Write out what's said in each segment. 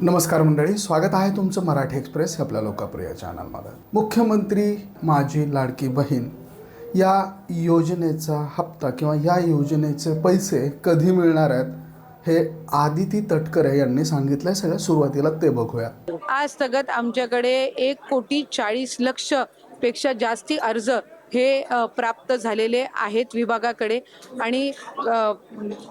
नमस्कार मंडळी स्वागत आहे तुमचं मराठी एक्सप्रेस हे आपल्या लोकप्रिय चॅनलमध्ये. मुख्यमंत्री माझी लाडकी बहीण या योजनेचा हप्ता किंवा या योजनेचे पैसे कधी मिळणार आहेत हे आदिती तटकरे यांनी सांगितलं सगळ्या सुरुवातीला ते बघूया. आज तगत आमच्याकडे एक कोटी चाळीस लक्षपेक्षा जास्ती अर्ज हे प्राप्त झालेले आहेत विभागाकडे. आणि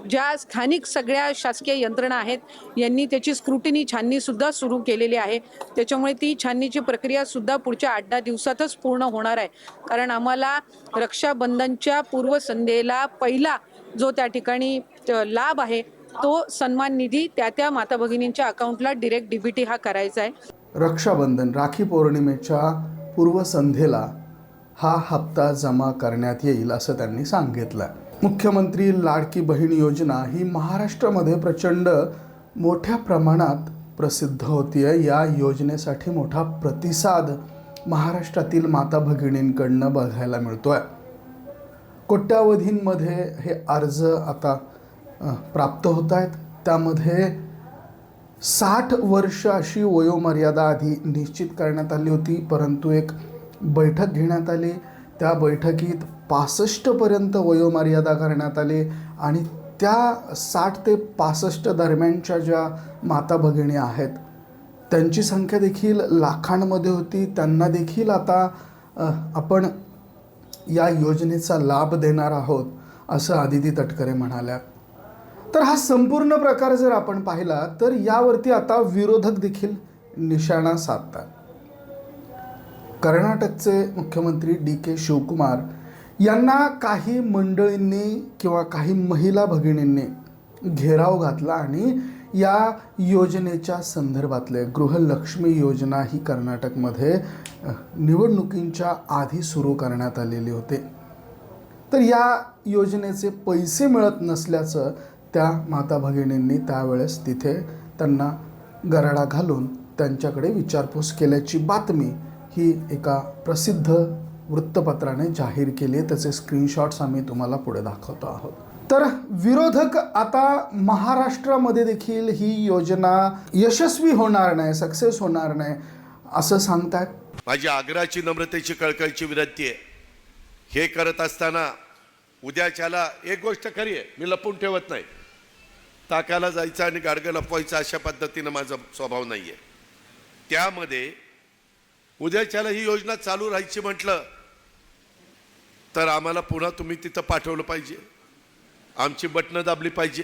ज्या स्थानिक सगळ्या शासकीय यंत्रणा आहेत यांनी त्याची स्क्रुटिनी छाननीसुद्धा सुरू केलेली आहे. त्याच्यामुळे ती छाननीची प्रक्रिया सुद्धा पुढच्या आठ दहा दिवसातच पूर्ण होणार आहे. कारण आम्हाला रक्षाबंधनच्या पूर्वसंध्येला पहिला जो त्या ठिकाणी लाभ आहे तो सन्मान निधी त्या त्या माता भगिनींच्या अकाउंटला डिरेक्ट डीबीटी हा करायचा आहे. रक्षाबंधन राखी पौर्णिमेच्या पूर्वसंध्येला हा हप्ता जमा करण्यात येईल असं त्यांनी सांगितलं. मुख्यमंत्री लाडकी बहीण योजना ही महाराष्ट्रामध्ये प्रचंड मोठ्या प्रमाणात प्रसिद्ध होती आहे या योजनेसाठी मोठा प्रतिसाद महाराष्ट्रातील माता भगिनींकडनं बघायला मिळतो आहे कोट्यावधींमध्ये हे अर्ज आता प्राप्त होत आहेत त्यामध्ये साठ वर्ष अशी वयोमर्यादा आधी निश्चित करण्यात आली होती परंतु एक बैठक घेण्यात आली. त्या बैठकीत पासष्टपर्यंत वयोमर्यादा करण्यात आली आणि त्या साठ ते पासष्ट दरम्यानच्या ज्या माता भगिनी आहेत त्यांची संख्या देखील लाखांमध्ये होती. त्यांना देखील आता आपण या योजनेचा लाभ देणार आहोत असं आदिती तटकरे म्हणाल्या. तर हा संपूर्ण प्रकार जर आपण पाहिला तर यावरती आता विरोधक देखील निशाणा साधतात. कर्नाटकचे मुख्यमंत्री डी के शिवकुमार यांना काही मंडळींनी किंवा काही महिला भगिनींनी घेराव घातला आणि या योजनेच्या संदर्भातले गृहलक्ष्मी योजना ही कर्नाटकमध्ये निवडणुकींच्या आधी सुरू करण्यात आलेली होते. तर या योजनेचे पैसे मिळत नसल्याचं त्या माता भगिनींनी त्यावेळेस तिथे त्यांना गराडा घालून त्यांच्याकडे विचारपूस केल्याची बातमी ही एका प्रसिद्ध वृत्तपत्राने जाहीर केली आहे. त्याचे स्क्रीनशॉट्स आम्ही तुम्हाला पुढे दाखवतो आहोत. तर विरोधक आता महाराष्ट्रामध्ये देखील ही योजना यशस्वी होणार नाही सक्सेस होणार नाही असं सांगतात माझी आग्रहाची नम्रतेची कळकळीची विनंती आहे. हे करत असताना उद्याच्याला एक गोष्ट खरी आहे मी लपून ठेवत नाही. ताकाला जायचं आणि गाडगं लपवायचं अशा पद्धतीनं माझा स्वभाव नाही आहे त्यामध्ये उद्याच्याला ही योजना चालू राहायची म्हटलं तर आम्हाला पुन्हा तुम्ही तिथं पाठवलं पाहिजे. आमची बटणं दाबली पाहिजे.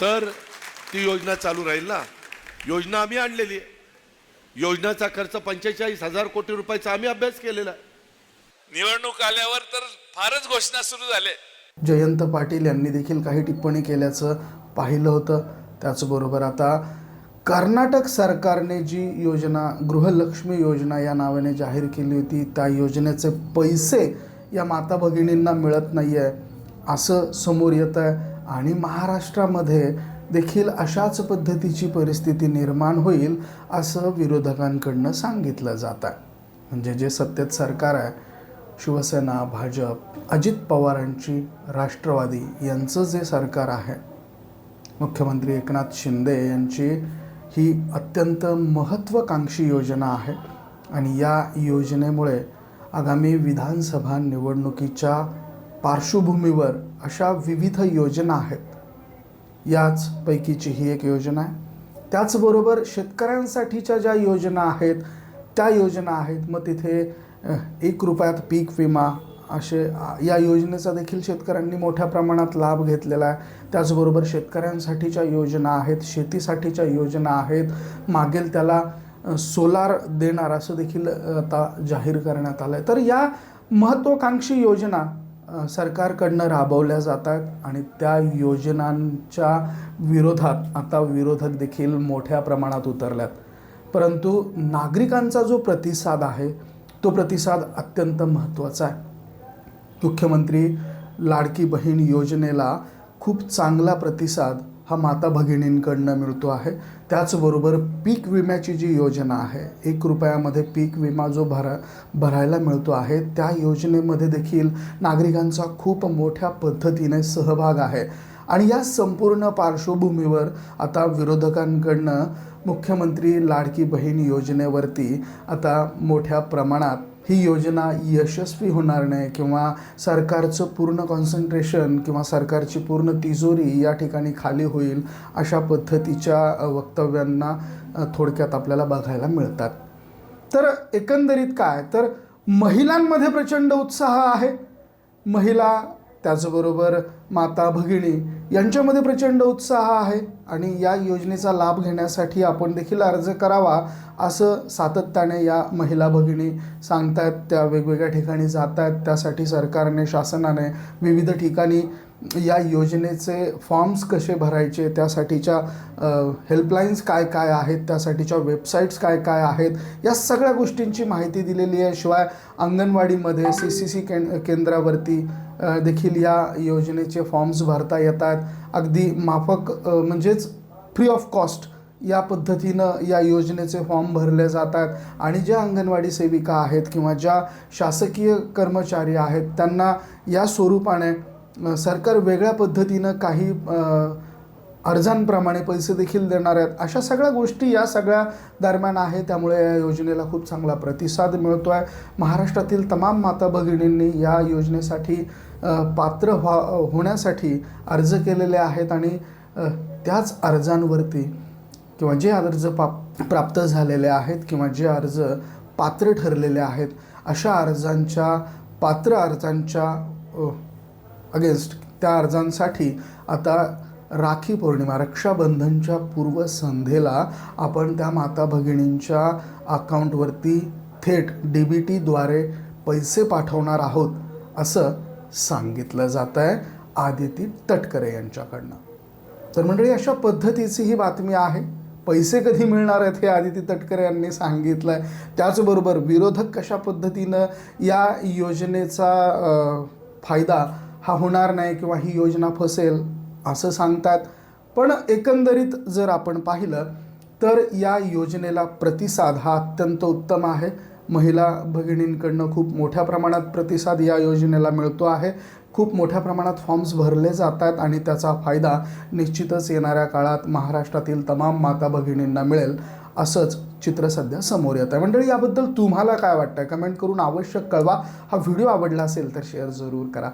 तर ती योजना चालू राहील ना. योजना आम्ही आणलेली आहे. योजनाचा खर्च पंचेचाळीस हजार कोटी रुपयाचा आम्ही अभ्यास केलेला आहे. निवडणूक आल्यावर तर फारच घोषणा सुरू झाले जयंत पाटील यांनी देखील काही टिप्पणी केल्याचं पाहिलं होतं. त्याचबरोबर आता कर्नाटक सरकारने जी योजना गृहलक्ष्मी योजना या नावाने जाहीर केली होती त्या योजनेचे पैसे या माता भगिनींना मिळत नाही आहे असं समोर येतं आहे. आणि महाराष्ट्रामध्ये देखील अशाच पद्धतीची परिस्थिती निर्माण होईल असं विरोधकांकडनं सांगितलं जात आहे. म्हणजे जे सत्तेत सरकार आहे शिवसेना भाजप अजित पवारांची राष्ट्रवादी यांचं जे सरकार आहे मुख्यमंत्री एकनाथ शिंदे यांची ही अत्यंत महत्त्वाकांक्षी योजना आहे. आणि या योजनेमुळे आगामी विधानसभा निवडणुकीच्या पार्श्वभूमीवर अशा विविध योजना आहेत. याचपैकीची ही एक योजना आहे. त्याचबरोबर शेतकऱ्यांसाठीच्या ज्या योजना आहेत त्या योजना आहेत. मग तिथे एक रुपयात पीक विमा असे या योजनेचा देखील शेतकऱ्यांनी मोठ्या प्रमाणात लाभ घेतलेला आहे. त्याचबरोबर शेतकऱ्यांसाठीच्या योजना आहेत शेतीसाठीच्या योजना आहेत. मागेल त्याला सोलार देणार असं देखील आता जाहीर करण्यात आलं आहे तर या महत्त्वाकांक्षी योजना सरकारकडनं राबवल्या जातात आणि त्या योजनांच्या विरोधात आता विरोधक देखील मोठ्या प्रमाणात उतरल्यात. परंतु नागरिकांचा जो प्रतिसाद आहे तो प्रतिसाद अत्यंत महत्त्वाचा आहे. मुख्यमंत्री लाडकी बहीण योजनेला खूप चांगला प्रतिसाद हा माता भगिनींकडनं मिळतो आहे. त्याचबरोबर पीक विम्याची जी योजना आहे एक रुपयामध्ये पीक विमा जो भरा भरायला मिळतो आहे त्या योजनेमध्ये देखील नागरिकांचा खूप मोठ्या पद्धतीने सहभाग आहे. आणि या संपूर्ण पार्श्वभूमीवर आता विरोधकांकडनं मुख्यमंत्री लाडकी बहीण योजनेवरती आता मोठ्या प्रमाणात ही योजना यशस्वी होणार नाही किंवा सरकारचं पूर्ण कॉन्सन्ट्रेशन किंवा सरकारची पूर्ण तिजोरी या ठिकाणी खाली होईल अशा पद्धतीच्या वक्तव्यांना थोडक्यात आपल्याला बघायला मिळतात. तर एकंदरीत काय? तर महिलांमध्ये प्रचंड उत्साह आहे. महिला त्याचबरोबर माता भगिनी यांच्यामध्ये प्रचंड उत्साह आहे आणि या योजनेचा लाभ घेण्यासाठी आपण देखील अर्ज करावा असं सातत्याने या महिला भगिनी सांगतायत. त्या वेगवेगळ्या ठिकाणी जात आहेत त्यासाठी सरकारने शासनाने विविध ठिकाणी या योजनेचे फॉर्म्स कसे भरायचे त्यासाठीच्या हेल्पलाईन्स काय काय आहेत त्यासाठीच्या वेबसाईट्स काय काय आहेत या सगळ्या गोष्टींची माहिती दिलेली आहे. शिवाय अंगणवाडीमध्ये सी सी सी कें केंद्रावरती देखील या योजनेचे फॉर्म्स भरता येतात. अगदी माफक म्हणजेच फ्री ऑफ कॉस्ट या पद्धतीनं या योजनेचे फॉर्म भरले जातात. आणि ज्या अंगणवाडी सेविका आहेत किंवा ज्या शासकीय कर्मचारी आहेत त्यांना या स्वरूपाने सरकार वेगळ्या पद्धतीनं काही अर्जांप्रमाणे पैसे देखील देणार आहेत. अशा सगळ्या गोष्टी या सगळ्या दरम्यान आहे. त्यामुळे या योजनेला खूप चांगला प्रतिसाद मिळतो आहे महाराष्ट्रातील तमाम माता भगिनींनी या योजनेसाठी पात्र व्हा होण्यासाठी अर्ज केलेले आहेत आणि त्याच अर्जांवरती किंवा जे अर्ज पाप प्राप्त झालेले आहेत किंवा जे अर्ज पात्र ठरलेले आहेत अशा अर्जांच्या पात्र अर्जांच्या अगेन्स्ट त्या अर्जांसाठी आता राखी पौर्णिमा रक्षाबंधनच्या पूर्वसंध्येला आपण त्या माता भगिनींच्या अकाउंटवरती थेट डी बी टीद्वारे पैसे पाठवणार आहोत असं सांगितलं जात आहे. आदिती तटकरे यांच्याकडनं. तर मंडळी अशा पद्धतीची ही बातमी आहे. पैसे कधी मिळणार आहेत हे आदिती तटकरे यांनी सांगितलं आहे त्याचबरोबर विरोधक कशा पद्धतीनं या योजनेचा फायदा हा होणार नाही किंवा ही योजना फसेल असं सांगतात. पण एकंदरीत जर आपण पाहिलं तर या योजनेला प्रतिसाद हा अत्यंत उत्तम आहे. महिला भगिनींकडनं खूप मोठ्या प्रमाणात प्रतिसाद या योजनेला मिळतो आहे. खूप मोठ्या प्रमाणात फॉर्म्स भरले जात आहेत आणि त्याचा फायदा निश्चितच येणाऱ्या काळात महाराष्ट्रातील तमाम माता भगिनींना मिळेल असंच चित्र सध्या समोर येत आहे मंडळी याबद्दल तुम्हाला काय वाटतं कमेंट करून आवश्यक कळवा. हा व्हिडिओ आवडला असेल तर शेअर जरूर करा.